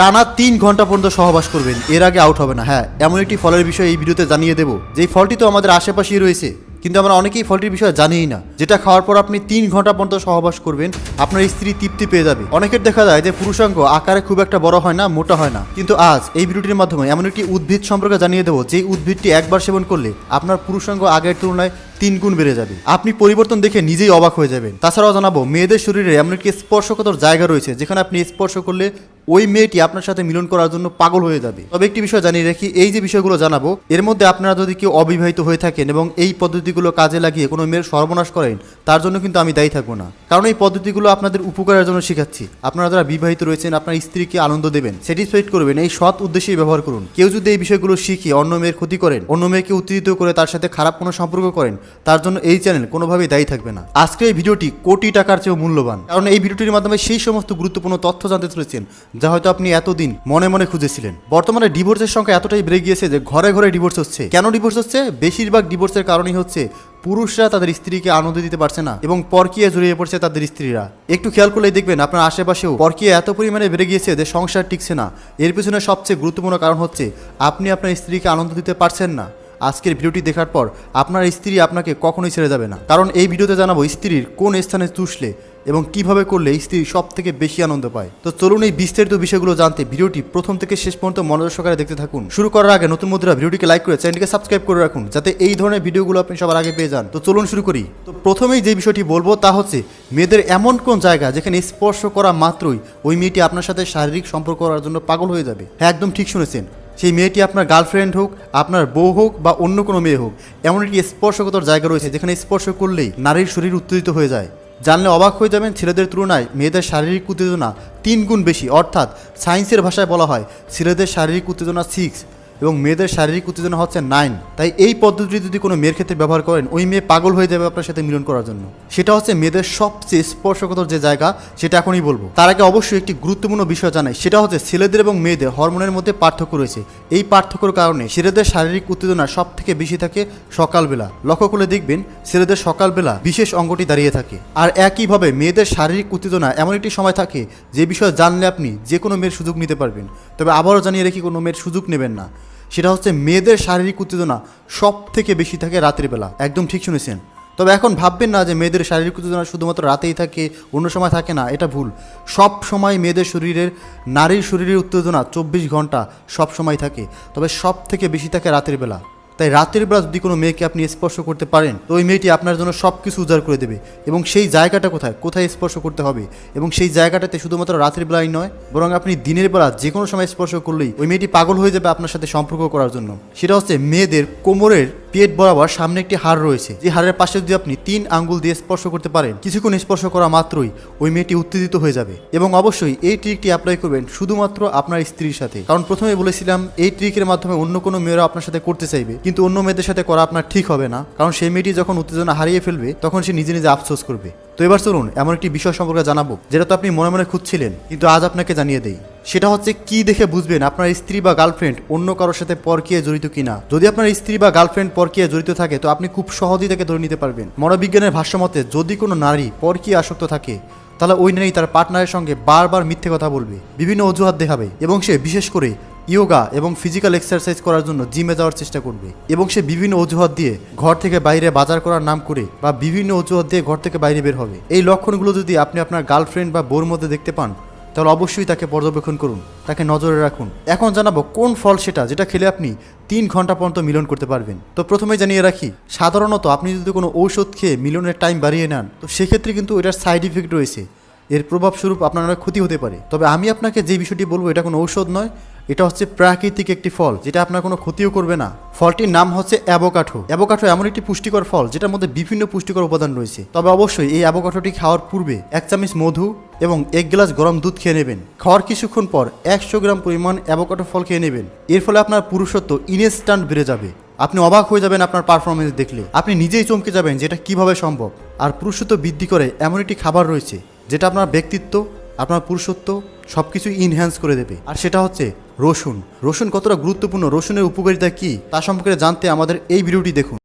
টানা তিন ঘণ্টা পর্যন্ত সহবাস করবেন। এর আগে আউট হবে না। হ্যাঁ এমন একটি ফলের বিষয়ে এই ভিডিওতে জানিয়ে দেবো। যে এই ফলটি তো আমাদের আশেপাশেই রয়েছে, কিন্তু আমরা অনেকেই ফলটির বিষয়ে জানিই না। যেটা খাওয়ার পর আপনি তিন ঘণ্টা পর্যন্ত সহবাস করবেন, আপনার স্ত্রী তৃপ্তি পেয়ে যাবে। অনেকের দেখা যায় যে পুরুষাঙ্গ আকারে খুব একটা বড় হয় না, মোটা হয় না। কিন্তু আজ এই ভিডিওটির মাধ্যমে এমন একটি উদ্ভিদ সম্পর্কে জানিয়ে দেবো যে উদ্ভিদটি একবার সেবন করলে আপনার পুরুষাঙ্গ আগের তুলনায় তিন গুণ বেড়ে যাবে। আপনি পরিবর্তন দেখে নিজেই অবাক হয়ে যাবেন। তাছাড়াও জানাব, মেয়েদের শরীরে এমন একটি স্পর্শকতর জায়গা রয়েছে, যেখানে আপনি স্পর্শ করলে ওই মেয়েটি আপনার সাথে মিলন করার জন্য পাগল হয়ে যাবে। তবে একটি বিষয় জানিয়ে রাখি, এই যে বিষয়গুলো জানাব, এর মধ্যে আপনারা যদি কেউ অবিবাহিত হয়ে থাকেন এবং এই পদ্ধতিগুলো কাজে লাগিয়ে কোনো মেয়ের সর্বনাশ করেন, তার জন্য কিন্তু আমি দায়ী থাকব না। কারণ এই পদ্ধতিগুলো আপনাদের উপকারের জন্য শেখাচ্ছি। আপনারা যারা বিবাহিত রয়েছেন, আপনার স্ত্রীকে আনন্দ দেবেন স্যাটিসফাইড করবেন, এই সৎ উদ্দেশ্যেই ব্যবহার করুন। কেউ যদি এই বিষয়গুলো শিখে অন্য মেয়ের ক্ষতি করেন, অন্য মেয়েকে উত্তেজিত করে তার সাথে খারাপ কোনো সম্পর্ক করেন তার জন্য এই চ্যানেল কোনোভাবেই দায়ী থাকবে না। আজকে এই ভিডিওটি কোটি টাকার চেয়েও মূল্যবান। কারণ এই ভিডিওটির মাধ্যমে সেই সমস্ত গুরুত্বপূর্ণ তথ্য জানতে চলেছেন, যা হয়তো আপনি এতদিন মনে মনে খুঁজেছিলেন। বর্তমানে ডিভোর্সের সংখ্যা এতটাই বেড়ে গিয়েছে যে ঘরে ঘরে ডিভোর্স হচ্ছে। কেন ডিভোর্স হচ্ছে? বেশিরভাগ ডিভোর্সের কারণই হচ্ছে পুরুষরা তাদের স্ত্রীকে আনন্দ দিতে পারছে না এবং পরকিয়ে জড়িয়ে পড়ছে তাদের স্ত্রীরা। একটু খেয়াল করলেই দেখবেন আপনার আশেপাশেও পরকিয়ে এত পরিমাণে বেড়ে গিয়েছে যে সংসার টিকছে না। এর পিছনে সবচেয়ে গুরুত্বপূর্ণ কারণ হচ্ছে, আপনি আপনার স্ত্রীকে আনন্দ দিতে পারছেন না। আজকের ভিডিওটি দেখার পর আপনার স্ত্রী আপনাকে কখনোই ছেড়ে যাবে না। কারণ এই ভিডিওতে জানাব স্ত্রীর কোন স্থানে চুষলে এবং কীভাবে করলে স্ত্রী সব থেকে বেশি আনন্দ পায়। তো চলুন এই বিস্তারিত বিষয়গুলো জানতে ভিডিওটি প্রথম থেকে শেষ পর্যন্ত মনোযোগ সহকারে দেখতে থাকুন। শুরু করার আগে নতুন বন্ধুরা ভিডিওটিকে লাইক করে চ্যানেলটিকে সাবস্ক্রাইব করে রাখুন, যাতে এই ধরনের ভিডিওগুলো আপনি সবার আগে পেয়ে যান। তো চলুন শুরু করি। তো প্রথমেই যে বিষয়টি বলব তা হচ্ছে, মেয়েদের এমন কোন জায়গা যেখানে স্পর্শ করা মাত্রই ওই মেয়েটি আপনার সাথে শারীরিক সম্পর্ক করার জন্য পাগল হয়ে যাবে? হ্যাঁ একদম ঠিক শুনেছেন। সেই মেয়েটি আপনার গার্লফ্রেন্ড হোক, আপনার বউ হোক বা অন্য কোনো মেয়ে হোক, এমন একটি স্পর্শকতর জায়গা রয়েছে যেখানে স্পর্শ করলেই নারীর শরীর উত্তেজিত হয়ে যায়। জানলে অবাক হয়ে যাবেন ছেলেদের তুলনায় মেয়েদের শারীরিক উত্তেজনা তিন গুণ বেশি, অর্থাৎ সায়েন্সের ভাষায় বলা হয় ছেলেদের শারীরিক উত্তেজনা সিক্স এবং মেয়েদের শারীরিক উত্তেজনা হচ্ছে নাইন। তাই এই পদ্ধতিটি যদি কোনো মেয়ের ক্ষেত্রে ব্যবহার করেন, ওই মেয়ে পাগল হয়ে যাবে আপনার সাথে মিলন করার জন্য। সেটা হচ্ছে মেয়েদের সবচেয়ে স্পর্শকতর যে জায়গা, সেটা এখনই বলব। তার আগে অবশ্যই একটি গুরুত্বপূর্ণ বিষয় জানাই, সেটা হচ্ছে ছেলেদের এবং মেয়েদের হরমোনের মধ্যে পার্থক্য রয়েছে। এই পার্থক্যর কারণে ছেলেদের শারীরিক উত্তেজনা সব থেকে বেশি থাকে সকালবেলা। লক্ষ্য করে দেখবেন, ছেলেদের সকালবেলা বিশেষ অঙ্গটি দাঁড়িয়ে থাকে। আর একইভাবে মেয়েদের শারীরিক উত্তেজনা এমন একটি সময় থাকে, যে বিষয়ে জানলে আপনি যে কোনো মেয়ের সুযোগ নিতে পারবেন। তবে আবারও জানিয়ে রেখি, কোনো মেয়ের সুযোগ নেবেন না। সেটা হচ্ছে মেয়েদের শারীরিক উত্তেজনা সব থেকে বেশি থাকে রাত্রিবেলা বেলা। একদম ঠিক শুনেছেন। তবে এখন ভাববেন না যে মেয়েদের শারীরিক উত্তেজনা শুধুমাত্র রাতেই থাকে, অন্য সময় থাকে না, এটা ভুল। সব সময় মেয়েদের শরীরের, নারীর শরীরের উত্তেজনা চব্বিশ ঘণ্টা সব সময় থাকে, তবে সব থেকে বেশি থাকে রাতের বেলা। তাই রাতের বেলা যদি কোনো মেয়েকে আপনি স্পর্শ করতে পারেন, তো ওই মেয়েটি আপনার জন্য সব কিছু উদ্ধার করে দেবে। এবং সেই জায়গাটা কোথায়? কোথায় স্পর্শ করতে হবে? এবং সেই জায়গাটাতে শুধুমাত্র রাতের বেলায় নয়, বরং আপনি দিনের বেলা যে কোনো সময় স্পর্শ করলেই ওই মেয়েটি পাগল হয়ে যাবে আপনার সাথে সম্পর্ক করার জন্য। সেটা হচ্ছে মেয়েদের কোমরের পেট বরাবর সামনে একটি হাড় রয়েছে। যে হাড়ের পাশে যদি আপনি তিন আঙ্গুল দিয়ে স্পর্শ করতে পারেন, কিছুক্ষণ স্পর্শ করা মাত্রই ওই মেয়েটি উত্তেজিত হয়ে যাবে এবং অবশ্যই এই ট্রিকটি অ্যাপ্লাই করবেন শুধুমাত্র আপনার স্ত্রীর সাথে। কারণ প্রথমে বলেছিলাম, এই ট্রিকের মাধ্যমে অন্য কোনো মেয়েরা আপনার সাথে করতে চাইবে, কিন্তু অন্য মেয়েদের সাথে করা আপনার ঠিক হবে না। কারণ সেই মেয়েটি যখন উত্তেজনা হারিয়ে ফেলবে, তখন সে নিজে নিজে আফসোস করবে। তো এবার চলুন, এমন একটি বিষয় সম্পর্কে জানাব, যেটা তো আপনি মনে মনে খুঁজছিলেন, কিন্তু আজ আপনাকে জানিয়ে দেই। সেটা হচ্ছে কি দেখে বুঝবেন আপনার স্ত্রী বা গার্লফ্রেন্ড অন্য কারোর সাথে পরকিয়ে জড়িত কিনা। যদি আপনার স্ত্রী বা গার্লফ্রেন্ড পরকিয়ে জড়িত থাকে, তো আপনি খুব সহজেই তাকে ধরে নিতে পারবেন। মনোবিজ্ঞানের ভাষ্যমতে যদি কোনো নারী পরকিয়ে আসক্ত থাকে, তাহলে ওই নারী তার পার্টনারের সঙ্গে বারবার মিথ্যে কথা বলবে, বিভিন্ন অজুহাত দেখাবে এবং সে বিশেষ করে ইয়োগা এবং ফিজিক্যাল এক্সারসাইজ করার জন্য জিমে যাওয়ার চেষ্টা করবে এবং সে বিভিন্ন অজুহাত দিয়ে ঘর থেকে বাইরে বাজার করার নাম করে বা বিভিন্ন অজুহাত দিয়ে ঘর থেকে বাইরে বের হবে। এই লক্ষণগুলো যদি আপনি আপনার গার্লফ্রেন্ড বা বোর মধ্যে দেখতে পান তাহলে অবশ্যই তাকে পর্যবেক্ষণ করুন, তাকে নজরে রাখুন। এখন জানাব কোন ফল সেটা যেটা খেলে আপনি তিন ঘণ্টা পর্যন্ত মিলন করতে পারবেন। তো প্রথমে জানিয়ে রাখি, সাধারণত আপনি যদি কোনো ঔষধ খেয়ে মিলনের টাইম বাড়িয়ে নেন, তো সেক্ষেত্রে কিন্তু এটার সাইড ইফেক্ট রয়েছে। এর প্রভাবস্বরূপ আপনার অনেক ক্ষতি হতে পারে। তবে আমি আপনাকে যে বিষয়টি বলব, এটা কোনো ঔষধ নয় এটা হচ্ছে প্রাকৃতিক একটি ফল, যেটা আপনার কোনো ক্ষতিও করবে না। ফলটির নাম হচ্ছে অ্যাবোকাঠো অ্যাবোকাঠো এমন একটি পুষ্টিকর ফল, যেটার মধ্যে বিভিন্ন পুষ্টিকর উপাদান রয়েছে। তবে অবশ্যই এই অ্যাবোকাঠোটি খাওয়ার পূর্বে এক চামচ মধু এবং এক গ্লাস গরম দুধ খেয়ে নেবেন। খাওয়ার কিছুক্ষণ পর একশো গ্রাম পরিমাণ অ্যাবোকাঠো ফল খেয়ে নেবেন। এর ফলে আপনার পুরুষত্ব ইনস্ট্যান্ট বেড়ে যাবে। আপনি অবাক হয়ে যাবেন আপনার পারফরমেন্স দেখলে। আপনি নিজেই চমকে যাবেন যেটা কীভাবে সম্ভব। আর পুরুষত্ব বৃদ্ধি করে এমন একটি খাবার রয়েছে, যেটা আপনার ব্যক্তিত্ব, আপনার পুরুষত্ব সব কিছু ইনহ্যান্স করে দেবে। আর সেটা হচ্ছে রসুন। রসুন কতটা গুরুত্বপূর্ণ? রসুনের উপকারিতা কী? তা সম্পর্কে জানতে আমাদের এই ভিডিওটি দেখুন।